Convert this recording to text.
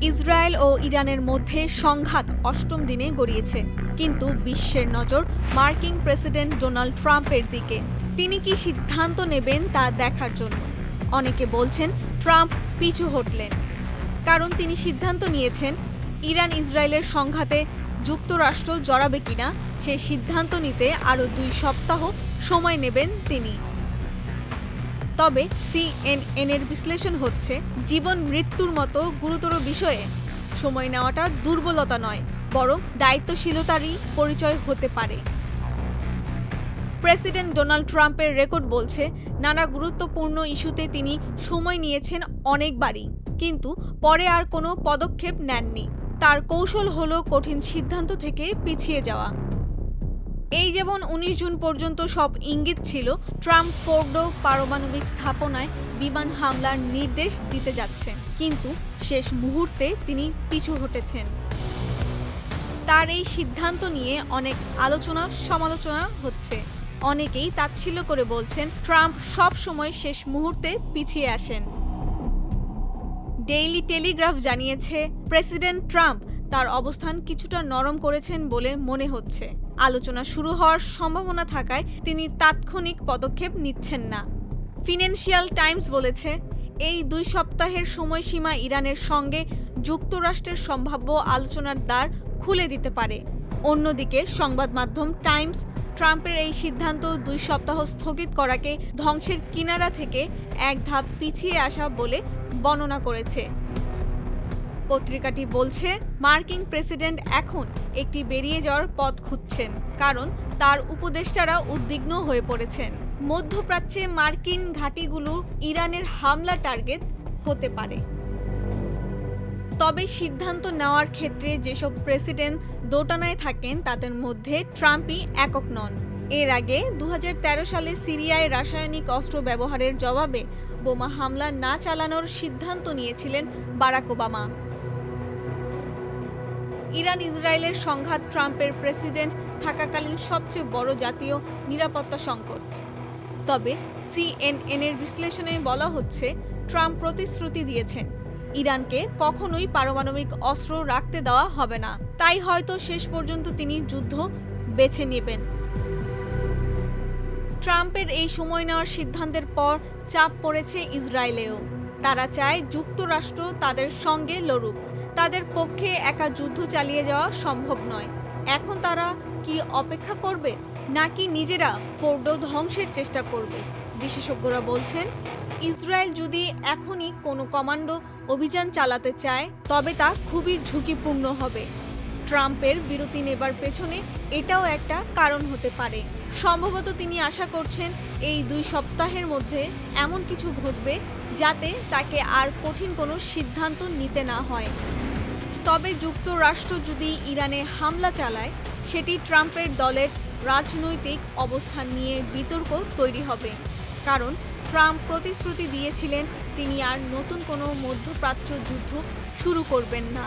Israel ও ইরানের মধ্যে সংঘাত অষ্টম দিনে গড়িয়েছে, কিন্তু বিশ্বের নজর মার্কিন প্রেসিডেন্ট ডোনাল্ড ট্রাম্পের দিকে। তিনি কি সিদ্ধান্ত নেবেন তা দেখার জন্য? অনেকে বলছেন ট্রাম্প পিছু হটলেন। কারণ তিনি সিদ্ধান্ত নিয়েছেন ইরান ইসরায়েলের সংঘাতে যুক্তরাষ্ট্র জড়াবে কিনা সেই সিদ্ধান্ত নিতে আরও দুই সপ্তাহ সময় নেবেন তিনি। তবে সিএনএন এর বিশ্লেষণ হচ্ছে, জীবন মৃত্যুর মতো গুরুতর বিষয়ে। সময় নেওয়াটা দুর্বলতা নয়, বরং দায়িত্বশীলতারই পরিচয় হতে পারে। প্রেসিডেন্ট ডোনাল্ড ট্রাম্পের রেকর্ড বলছে, নানা গুরুত্বপূর্ণ ইস্যুতে তিনি সময় নিয়েছেন অনেকবারই, কিন্তু পরে আর কোনো পদক্ষেপ নেননি। তার কৌশল হলো কঠিন সিদ্ধান্ত থেকে পিছিয়ে যাওয়া। এই যেমন উনিশ জুন পর্যন্ত সব ইঙ্গিত ছিল, ট্রাম্প ফোর্ডো পারমাণবিক স্থাপনায় বিমান হামলার নির্দেশ দিতে যাচ্ছে। কিন্তু শেষ মুহূর্তে তিনি পিছু হটেছেন। তার এই সিদ্ধান্ত নিয়ে অনেক আলোচনা, সমালোচনা হচ্ছে। অনেকেই তাচ্ছিল্য করে বলছেন, ট্রাম্প সব সময় শেষ মুহূর্তে পিছিয়ে আসেন। ডেইলি টেলিগ্রাফ জানিয়েছে, প্রেসিডেন্ট ট্রাম্প তার অবস্থান কিছুটা নরম করেছেন বলে মনে হচ্ছে। আলোচনা শুরু হওয়ার সম্ভাবনা থাকায় তিনি তাৎক্ষণিক পদক্ষেপ নিচ্ছেন না। ফিনান্সিয়াল টাইমস বলেছে, এই দুই সপ্তাহের সময়সীমা ইরানের সঙ্গে যুক্তরাষ্ট্রের সম্ভাব্য আলোচনার দ্বার খুলে দিতে পারে। অন্যদিকে, সংবাদ মাধ্যম টাইমস ট্রাম্পের এই সিদ্ধান্ত দুই সপ্তাহ স্থগিত করাকে ধ্বংসের কিনারা থেকে এক ধাপ পিছিয়ে আসা বলে বর্ণনা করেছে। পত্রিকাটি বলছে, মার্কিন প্রেসিডেন্ট এখন একটি বেরিয়ে যাওয়ার পথ খুঁজছেন, কারণ তার উপদেষ্টারা উদ্বিগ্ন হয়ে পড়েছেন। মধ্যপ্রাচ্যে মার্কিন ঘাঁটিগুলো ইরানের হামলা টার্গেট হতে পারে। তবে সিদ্ধান্ত নেওয়ার ক্ষেত্রে যেসব প্রেসিডেন্ট দোটানায় থাকেন, তাদের মধ্যে ট্রাম্পই একক নন। এর আগে দু হাজার তেরো সালে সিরিয়ায় রাসায়নিক অস্ত্র ব্যবহারের জবাবে বোমা হামলা না চালানোর সিদ্ধান্ত নিয়েছিলেন বারাক ওবামা। ইরান ইসরায়েলের সংঘাত ট্রাম্পের প্রেসিডেন্ট থাকাকালীন সবচেয়ে বড় জাতীয় নিরাপত্তা সংকট। তবে সিএনএন এর বিশ্লেষণে বলা হচ্ছে, ট্রাম্প প্রতিশ্রুতি দিয়েছেন, ইরানকে কখনোই পারমাণবিক অস্ত্র রাখতে দেওয়া হবে না। তাই হয়তো শেষ পর্যন্ত তিনি যুদ্ধ বেছে নেবেন। ট্রাম্পের এই সময় নেওয়ার সিদ্ধান্তের পর চাপ পড়েছে ইসরায়েলেও। তারা চায় যুক্তরাষ্ট্র তাদের সঙ্গে লড়ুক। তাদের পক্ষে একা যুদ্ধ চালিয়ে যাওয়া সম্ভব নয়। এখন তারা কি অপেক্ষা করবে? নাকি নিজেরা ফোর্ডো ধ্বংসের চেষ্টা করবে? বিশেষজ্ঞরা বলছেন, ইসরায়েল যদি এখনই কোনো কমান্ডো অভিযান চালাতে চায়, তবে তা খুবই ঝুঁকিপূর্ণ হবে। ট্রাম্পের বিরতি নেবার পেছনে এটাও একটা কারণ হতে পারে। সম্ভবত তিনি আশা করছেন এই দুই সপ্তাহের মধ্যে এমন কিছু ঘটবে যাতে তাকে আর কঠিন কোনো সিদ্ধান্ত নিতে না হয়। তবে যুক্তরাষ্ট্র যদি ইরানে হামলা চালায়, সেটি ট্রাম্পের দলের রাজনৈতিক অবস্থান নিয়ে বিতর্ক তৈরি হবে। কারণ ট্রাম্প প্রতিশ্রুতি দিয়েছিলেন, তিনি আর নতুন কোনো মধ্যপ্রাচ্য যুদ্ধ শুরু করবেন না।